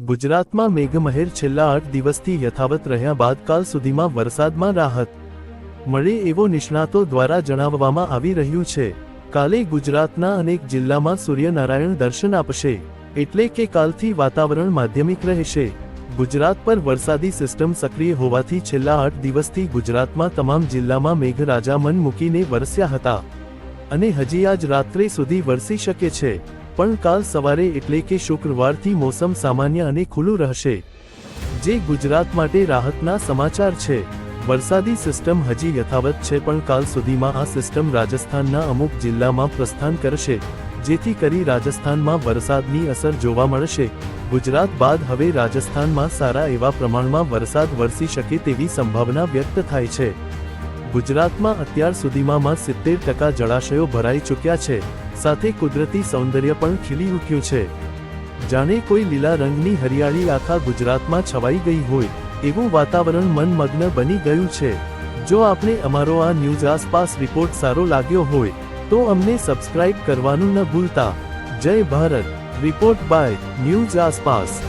ગુજરાતમાં મેઘમહેર છેલ્લા આઠ દિવસથી યથાવત રહ્યા બાદ કાલ સુધીમાં વરસાદમાં રાહત. મળે એવો નિષ્ણાતો દ્વારા જણાવવામાં આવી રહ્યું છે. કાલે ગુજરાતના અનેક જિલ્લામાં સૂર્યનારાયણ દર્શન આપશે, એટલે કે કાલથી વાતાવરણ માધ્યમિક રહેશે. ગુજરાત પર વરસાદી સિસ્ટમ સક્રિય હોવાથી છેલ્લા આઠ દિવસથી ગુજરાતમાં તમામ જિલ્લામાં મેઘરાજા મન મૂકીને વરસ્યા હતા. અને હજી આજ રાત્રે સુધી વરસી શકે છે. પણ કાલ સવારે એટલે કે શુક્રવારથી મોસમ સામાન્ય અને ખુલ્લું રહેશે. જે ગુજરાત માટે રાહતના સમાચાર છે. વરસાદી સિસ્ટમ હજી યથાવત છે પણ કાલ સુધીમાં આ સિસ્ટમ રાજસ્થાનના અમુક જિલ્લામાં પ્રસ્થાન કરશે. જેથી કરી રાજસ્થાનમાં વરસાદની અસર જોવા મળશે. ગુજરાત બાદ હવે રાજસ્થાનમાં સારા એવા પ્રમાણમાં વરસાદ વરસી શકે તેવી સંભાવના વ્યક્ત થાય છે. ગુજરાતમાં અત્યાર સુધીમાં માં સિત્તેર ટકા જળાશયો ભરાઈ ચૂક્યા છે. સાથે કુદરતી સૌંદર્ય પણ ખીલી ઉઠ્યું છે. જાણે કોઈ લીલા રંગની હરિયાળી આખા ગુજરાતમાં છવાઈ ગઈ હોય, એવું વાતાવરણ મનમગ્ન બની ગયું છે. જો આપને અમારો આ ન્યૂઝ આસપાસ રિપોર્ટ સારો લાગ્યો હોય, તો અમને સબસ્ક્રાઇબ કરવાનું ન ભૂલતા. જય ભારત, રિપોર્ટ બાય ન્યૂઝ આસપાસ.